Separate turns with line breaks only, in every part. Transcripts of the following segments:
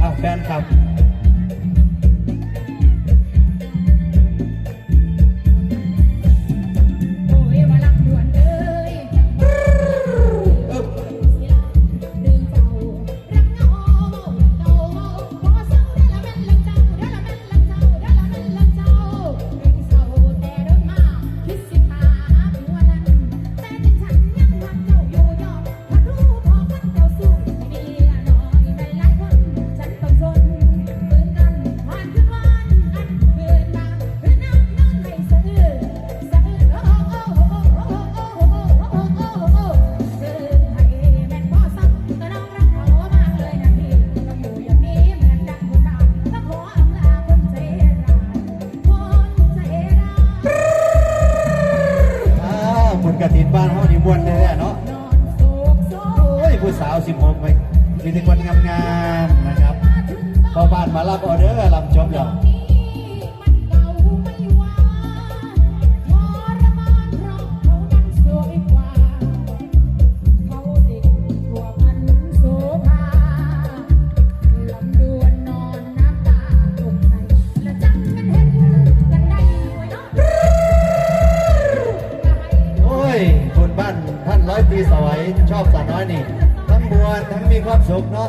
อ้าวแฟนครับ บุ
ญกระถินบ้านห้องดีม่วนเลยเนาะโอ้ยผู้สา
วสิบ
หก
ไปมีแต่คนงามๆนะครับพอบ้านมารับออเดอร์ลำช
มอ
ย่าง ที่สวยชอบสั
ตว์น้อยนี่ ทั้งบัวทั้งมีความสุขเนาะ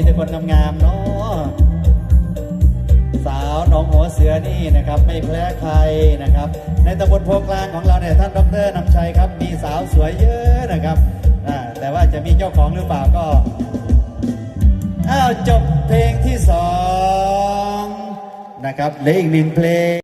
มีแต่คนงามๆเนาะสาวน้องหัวเสือนี่นะครับ ไม่แพ้ใครนะครับ ในตำบลโพกลางของเราเนี่ยท่านดรนำชัยครับ มีสาวสวยเยอะนะครับแต่ว่าจะมีเจ้าของหรือเปล่าก็อ้าวจบเพลงที่สองนะครับเลือีกหนึ่งเพลง